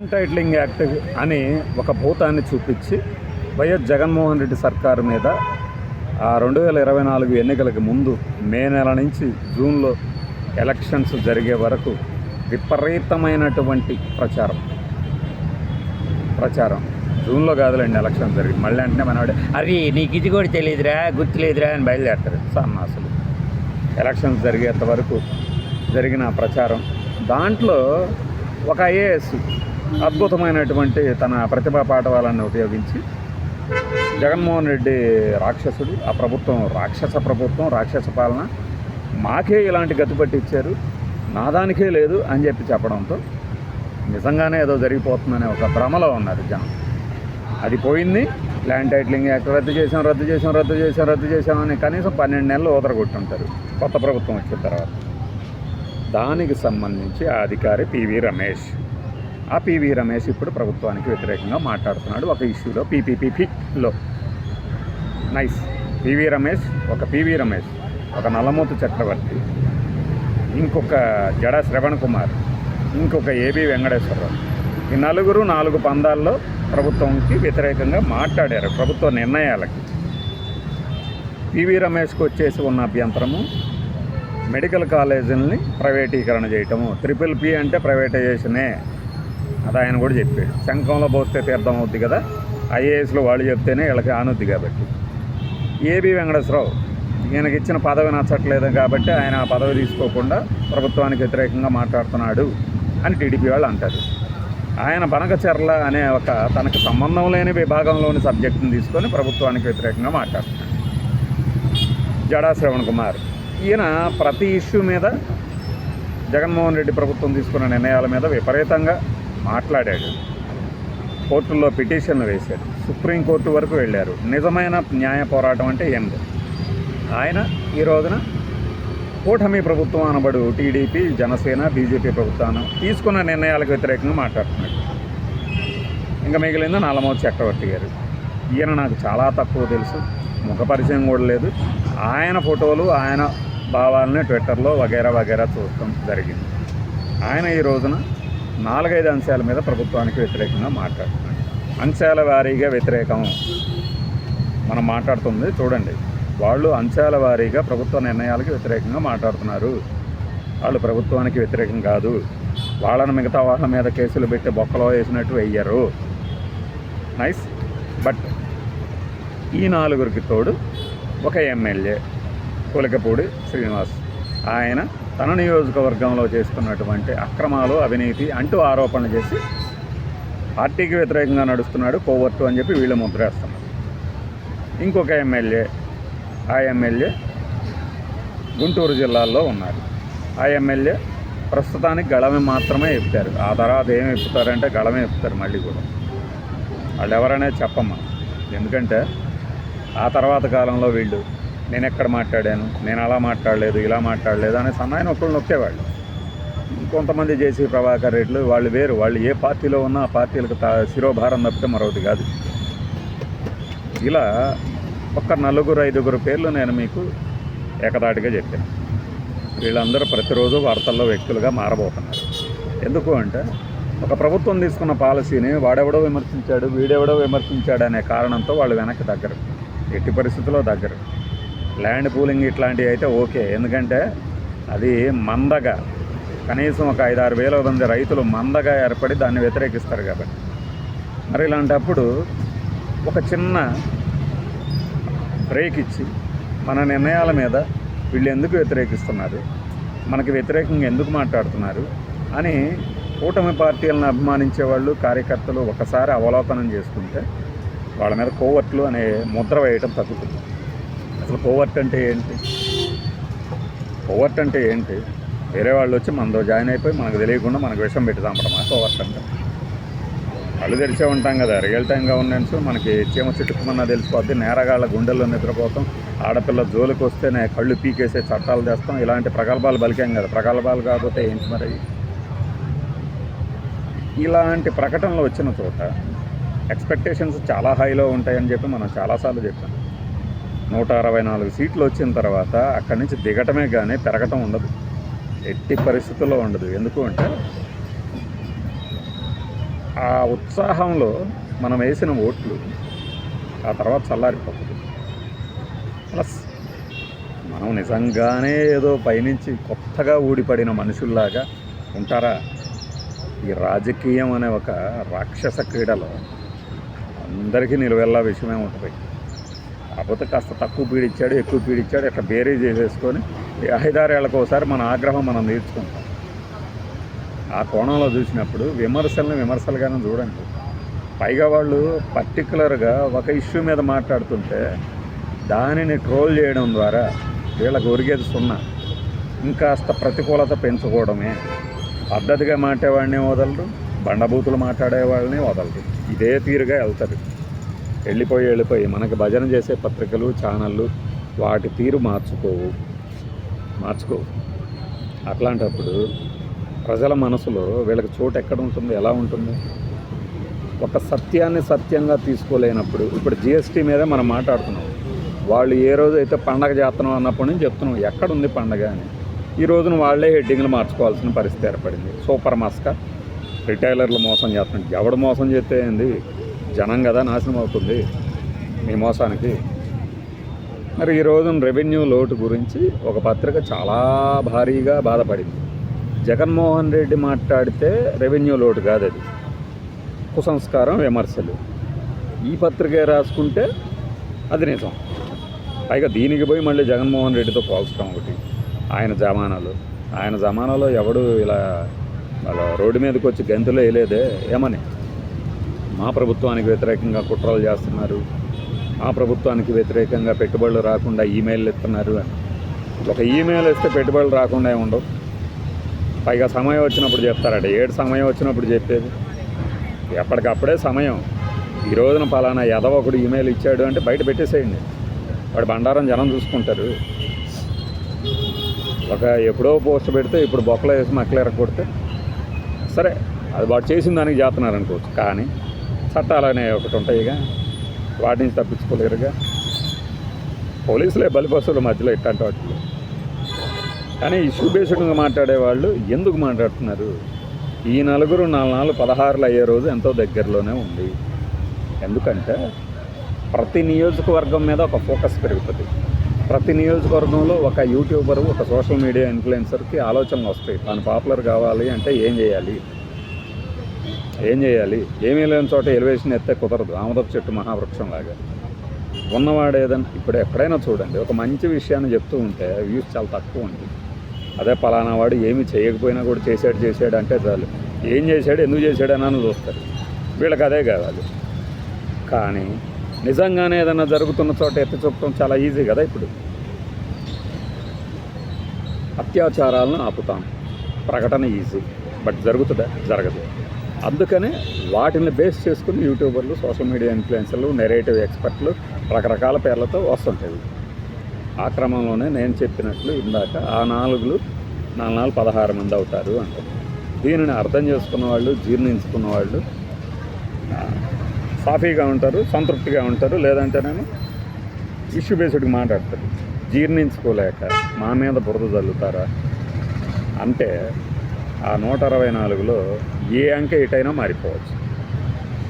Titling act అని ఒక భూతాన్ని చూపించి వైఎస్ జగన్మోహన్ రెడ్డి సర్కారు మీద ఆ రెండు వేల ఇరవై నాలుగు ఎన్నికలకు ముందు మే నెల నుంచి జూన్లో ఎలక్షన్స్ జరిగే వరకు విపరీతమైనటువంటి ప్రచారం. ప్రచారం. జూన్లో కాదులేండి ఎలక్షన్ జరిగింది. మళ్ళీ అంటే మనవాడు అరే నీకు ఇది కూడా తెలియదురా గుర్తులేదురా అని బయలుదేరతారు. అసలు ఎలక్షన్స్ జరిగేంత వరకు జరిగిన ప్రచారం. దాంట్లో ఒక ఐఏఎస్ అద్భుతమైనటువంటి తన ప్రతిభా పాఠవాలను ఉపయోగించి జగన్మోహన్ రెడ్డి రాక్షసుడు ఆ ప్రభుత్వం రాక్షస ప్రభుత్వం రాక్షస పాలన. మాకే ఇలాంటి గతిపట్టి ఇచ్చారు. నాదానికే లేదు అని చెప్పి చెప్పడంతో నిజంగానే ఏదో జరిగిపోతుందనే ఒక భ్రమలో ఉన్నారు జనం. అది పోయింది. ల్యాండ్ టైటిలింగ్ యాక్ట్ రద్దు చేసాం రద్దు చేసాం రద్దు చేసాం రద్దు చేసామని కనీసం పన్నెండు నెలలు ఊదరగొట్టుంటారు కొత్త ప్రభుత్వం వచ్చిన తర్వాత. దానికి సంబంధించి ఆ అధికారి పివి రమేష్. ఆ పివి రమేష్ ఇప్పుడు ప్రభుత్వానికి వ్యతిరేకంగా మాట్లాడుతున్నాడు ఒక ఇష్యూలో పీపీపీపీలో నైస్. పివి రమేష్ ఒక పివి రమేష్ ఒక నల్లమూతు చక్రవర్తి ఇంకొక జడ శ్రవణ్ కుమార్ ఇంకొక ఏబి వెంకటేశ్వరరావు. ఈ నలుగురు నాలుగు పందాల్లో ప్రభుత్వంకి వ్యతిరేకంగా మాట్లాడారు ప్రభుత్వ నిర్ణయాలకి. పివి రమేష్కి వచ్చేసి ఉన్న అభ్యంతరము మెడికల్ కాలేజీలని ప్రైవేటీకరణ చేయటము. ట్రిపుల్ పి అంటే ప్రైవేటైజేషనే. అది ఆయన కూడా చెప్పాడు. శంఖంలో పోస్తే తీర్థం అవుద్ది కదా ఐఏఎస్లో వాళ్ళు చెప్తేనే వీళ్ళకి ఆనుద్ది కాబట్టి. ఏబి వెంకటేశ్వరరావు ఈయనకి ఇచ్చిన పదవి నచ్చట్లేదు కాబట్టి ఆయన ఆ పదవి తీసుకోకుండా ప్రభుత్వానికి వ్యతిరేకంగా మాట్లాడుతున్నాడు అని టీడీపీ వాళ్ళు అంటారు. ఆయన బనకచెర్ల అనే ఒక తనకు సంబంధం లేని విభాగంలోని సబ్జెక్టును తీసుకొని ప్రభుత్వానికి వ్యతిరేకంగా మాట్లాడుతున్నాడు. జడా శ్రవణ్ కుమార్. ఈయన ప్రతి ఇష్యూ మీద జగన్మోహన్ రెడ్డి ప్రభుత్వం తీసుకున్న నిర్ణయాల మీద విపరీతంగా మాట్లాడాడు. కోర్టుల్లో పిటిషన్లు వేశాడు సుప్రీంకోర్టు వరకు వెళ్ళారు. నిజమైన న్యాయ పోరాటం అంటే ఏంది ఆయన ఈ రోజున కూటమి ప్రభుత్వం అనబడు టీడీపీ జనసేన బీజేపీ ప్రభుత్వాన్ని తీసుకున్న నిర్ణయాలకు వ్యతిరేకంగా మాట్లాడుతున్నాడు. ఇంకా మిగిలింది నల్లమోతు చక్రవర్తి గారు. ఈయన నాకు చాలా తక్కువ తెలుసు. ముఖ పరిచయం కూడా లేదు. ఆయన ఫోటోలు ఆయన భావాలని ట్విట్టర్లో వగేరా వగేరా చూడటం జరిగింది. ఆయన ఈ రోజున నాలుగైదు అంశాల మీద ప్రభుత్వానికి వ్యతిరేకంగా మాట్లాడుతున్నాడు అంశాల వారీగా వ్యతిరేకం మనం మాట్లాడుతుంది. చూడండి వాళ్ళు అంశాల వారీగా ప్రభుత్వ నిర్ణయాలకు వ్యతిరేకంగా మాట్లాడుతున్నారు. వాళ్ళు ప్రభుత్వానికి వ్యతిరేకం కాదు. వాళ్ళని మిగతా వాళ్ళ మీద కేసులు పెట్టి బొక్కలో వేసినట్టు వెయ్యరు. నైస్. బట్ ఈ నాలుగురికి తోడు ఒక ఎమ్మెల్యే పులకపూడి శ్రీనివాస్. ఆయన తన నియోజకవర్గంలో చేస్తున్నటువంటి అక్రమాలు అవినీతి అంటూ ఆరోపణలు చేసి పార్టీకి వ్యతిరేకంగా నడుస్తున్నాడు కోవర్టు అని చెప్పి వీళ్ళు ముద్రేస్తున్నారు ఇంకొక ఎమ్మెల్యే ఆ ఎమ్మెల్యే గుంటూరు జిల్లాలో ఉన్నారు. ఆ ఎమ్మెల్యే ప్రస్తుతానికి గళమే మాత్రమే ఎప్పుతారు ఆ తర్వాత ఏమి ఇప్పుతారంటే గళమే ఎప్పుతారు మళ్ళీ కూడా. వాళ్ళు ఎవరనే చెప్పమ్మా ఎందుకంటే ఆ తర్వాత కాలంలో వీళ్ళు నేను ఎక్కడ మాట్లాడాను? నేను అలా మాట్లాడలేదు ఇలా మాట్లాడలేదు అనే సన్నాయన ఒకళ్ళు నొక్కేవాళ్ళు. కొంతమంది జేసీ ప్రభాకర్ రెడ్లు వాళ్ళు వేరు. వాళ్ళు ఏ పార్టీలో ఉన్నా ఆ పార్టీలకు తా శిరోభారం తప్పితే మరొకటి కాదు. ఇలా ఒక్క నలుగురు ఐదుగురు పేర్లు నేను మీకు ఏకదాటిగా చెప్పాను. వీళ్ళందరూ ప్రతిరోజు వార్తల్లో వ్యక్తులుగా మారబోతున్నారు. ఎందుకు అంటే ఒక ప్రభుత్వం తీసుకున్న పాలసీని వాడెవడో విమర్శించాడు వీడెవడో విమర్శించాడు అనే కారణంతో వాళ్ళు వెనక్కి దగ్గర ఎట్టి పరిస్థితుల్లో దగ్గర ల్యాండ్ పూలింగ్ ఇట్లాంటివి అయితే ఓకే. ఎందుకంటే అది మందగా కనీసం ఒక ఐదారు వేల మంది రైతులు మందగా ఏర్పడి దాన్ని వ్యతిరేకిస్తారు కాబట్టి. మరి ఇలాంటప్పుడు ఒక చిన్న బ్రేక్ ఇచ్చి మన నిర్ణయాల మీద వీళ్ళు ఎందుకు వ్యతిరేకిస్తున్నారు? మనకి వ్యతిరేకంగా ఎందుకు మాట్లాడుతున్నారు? అని కూటమి పార్టీలను అభిమానించే వాళ్ళు కార్యకర్తలు ఒకసారి అవలోకనం చేసుకుంటే వాళ్ళ మీద కోవట్లు అనే ముద్ర వేయటం తగ్గుతుంది. అసలు కోవర్ట్ అంటే ఏంటి? కోవర్ట్ అంటే ఏంటి? వేరే వాళ్ళు వచ్చి మనతో జాయిన్ అయిపోయి మనకు తెలియకుండా మనకు విషం పెట్టి చంపడమా కోవర్ట్ అంటే. కళ్ళు తెరిచే ఉంటాం కదా రియల్ టైం గవర్నెన్స్ మనకి చీమ చిట్టుకుమన్నా తెలిసిపోద్ది నేరగాళ్ళ గుండెల్లో నిద్రపోతాం ఆడపిల్ల జోలికి వస్తేనే కళ్ళు పీకేసే చట్టాలు తెస్తాం ఇలాంటి ప్రగల్భాలు బలికాం కదా. ప్రగల్భాలు కాకపోతే ఏంటి మరి? ఇలాంటి ప్రకటనలు వచ్చిన చోట ఎక్స్పెక్టేషన్స్ చాలా హైలో ఉంటాయని చెప్పి మనం చాలాసార్లు చెప్పాం. నూట అరవై నాలుగు సీట్లు వచ్చిన తర్వాత అక్కడి నుంచి దిగటమే కానీ పెరగటం ఉండదు. ఎట్టి పరిస్థితుల్లో ఉండదు. ఎందుకు అంటే ఆ ఉత్సాహంలో మనం వేసిన ఓట్లు ఆ తర్వాత చల్లారిపోతుంది. ప్లస్ మనం నిజంగానే ఏదో పైనుంచి కొత్తగా ఊడిపడిన మనుషుల్లాగా ఉంటారా? ఈ రాజకీయం అనే ఒక రాక్షస క్రీడలో అందరికీ నిలువెల్లా విషయమే ఉంటుంది. కాకపోతే కాస్త తక్కువ పీడిచ్చాడు ఎక్కువ పీడిచ్చాడు ఇట్లా బేరీ చేసేసుకొని ఈ ఒకసారి మన ఆగ్రహం మనం తీర్చుకుంటాం ఆ కోణంలో చూసినప్పుడు విమర్శల్ని విమర్శలుగానే చూడండి. పైగా వాళ్ళు పర్టికులర్గా ఒక ఇష్యూ మీద మాట్లాడుతుంటే దానిని ట్రోల్ చేయడం ద్వారా వీళ్ళకి ఒరిగేది సున్నా. ఇంకాస్త ప్రతికూలత పెంచుకోవడమే. పద్ధతిగా మాట్లాడేవాడిని వదలరు బండబూతులు మాట్లాడేవాళ్ళని వదలరు. ఇదే తీరుగా వెళ్తారు వెళ్ళిపోయి వెళ్ళిపోయి మనకి భజన చేసే పత్రికలు ఛానళ్ళు వాటి తీరు మార్చుకోవు. మార్చుకోవు. అట్లాంటప్పుడు ప్రజల మనసులో వీళ్ళకి చోటు ఎక్కడ ఉంటుంది ఎలా ఉంటుంది? ఒక సత్యాన్ని సత్యంగా తీసుకోలేనప్పుడు ఇప్పుడు జిఎస్టీ మీదే మనం మాట్లాడుతున్నాం. వాళ్ళు ఏ రోజు అయితే పండగ చేస్తున్నాం అన్నప్పటి నుంచి చెప్తున్నాం ఎక్కడ ఉంది పండగ అని. ఈ రోజున వాళ్ళే హెడ్డింగ్లు మార్చుకోవాల్సిన పరిస్థితి ఏర్పడింది. సూపర్ మాస్క. రిటైలర్లు మోసం చేస్తున్నాడు ఎవడు మోసం చేస్తే ఏంది? జనం కదా నాశనం అవుతుంది మీ మోసానికి. మరి ఈ రోజున రెవెన్యూ లోటు గురించి ఒక పత్రిక చాలా భారీగా బాధపడింది. జగన్మోహన్ రెడ్డి మాట్లాడితే రెవెన్యూ లోటు కాదు అది కుసంస్కారం విమర్శలు. ఈ పత్రికే రాసుకుంటే అది నిజం. పైగా దీనికి పోయి మళ్ళీ జగన్మోహన్ రెడ్డితో పోల్చడం ఒకటి. ఆయన జమానాలు. ఆయన జమానాలో ఎవడు ఇలా వాళ్ళ రోడ్డు మీదకి వచ్చి గంతులో వేయలేదే? ఏమని? మా ప్రభుత్వానికి వ్యతిరేకంగా కుట్రలు చేస్తున్నారు. మా ప్రభుత్వానికి వ్యతిరేకంగా పెట్టుబడులు రాకుండా ఈమెయిల్ ఇస్తున్నారు అని. ఒక ఈమెయిల్ ఇస్తే పెట్టుబడులు రాకుండా ఉండవు. పైగా సమయం వచ్చినప్పుడు చెప్తారట. ఏడు సమయం వచ్చినప్పుడు చెప్పేది? ఎప్పటికప్పుడే సమయం. ఈ రోజున పలానా యదవ ఒకడు ఈమెయిల్ ఇచ్చాడు అంటే బయట పెట్టేసేయండి. వాడు బండారం జనం చూసుకుంటారు. ఒక ఎప్పుడో పోస్ట్ పెడితే ఇప్పుడు బొక్కలో వేసి మక్కలు కొడితే సరే అది వాడు చేసిన దానికి చేస్తున్నారు అనుకోవచ్చు కానీ చట్టాలు అనేవి ఒకటి ఉంటాయిగా. వాటి నుంచి తప్పించుకోలేరుగా. పోలీసులే బలిపసులు మధ్యలో ఇట్లాంటి వాటిలో. కానీ ఇష్యూ బేస్డ్గా మాట్లాడే వాళ్ళు ఎందుకు మాట్లాడుతున్నారు? ఈ నలుగురు నాలుగు నాలుగు పదహారులు అయ్యే రోజు ఎంతో దగ్గరలోనే ఉంది. ఎందుకంటే ప్రతి నియోజకవర్గం మీద ఒక ఫోకస్ పెరుగుతుంది. ప్రతి నియోజకవర్గంలో ఒక యూట్యూబర్ ఒక సోషల్ మీడియా ఇన్ఫ్లుయెన్సర్కి ఆలోచనలు వస్తాయి. తాను పాపులర్ కావాలి అంటే ఏం చేయాలి? ఏం చేయాలి? ఏమీ లేని చోట ఎలివేషన్ ఎత్తే కుదరదు. ఆమదపు చెట్టు మహావృక్షం లాగా. ఉన్నవాడు ఏదైనా ఇప్పుడు ఎక్కడైనా చూడండి. ఒక మంచి విషయాన్ని చెప్తూ ఉంటే వ్యూస్ చాలా తక్కువ ఉంది అదే పలానా వాడు ఏమి చేయకపోయినా కూడా చేశాడు చేశాడు అంటే చాలు. ఏం చేశాడు ఎందుకు చేశాడు అని చూస్తారు. వీళ్ళకి అదే కావాలి. కానీ నిజంగానే ఏదైనా జరుగుతున్న చోట ఎత్తి చూపడం చాలా ఈజీ కదా ఇప్పుడు. అత్యాచారాలను ఆపుతాం. ప్రకటన ఈజీ. బట్ జరుగుతుందా? జరగదు. అందుకనే వాటిని బేస్ చేసుకుని యూట్యూబర్లు సోషల్ మీడియా ఇన్ఫ్లుయెన్సర్లు నెరేటివ్ ఎక్స్పర్ట్లు రకరకాల పేర్లతో వస్తుంటాయి. ఆ క్రమంలోనే నేను చెప్పినట్లు ఇందాక ఆ నాలుగులు నాలుగు నాలుగు పదహారు మంది అవుతారు అంటారు. దీనిని అర్థం చేసుకున్న వాళ్ళు జీర్ణించుకున్న వాళ్ళు సాఫీగా ఉంటారు సంతృప్తిగా ఉంటారు లేదంటేనేమో ఇష్యూ బేస్డ్గా మాట్లాడతారు. జీర్ణించుకోలేక మా మీద బురద చల్లుతారా అంటే ఆ నూట అరవై నాలుగులో ఏ అంకె ఎటైనా మారిపోవచ్చు.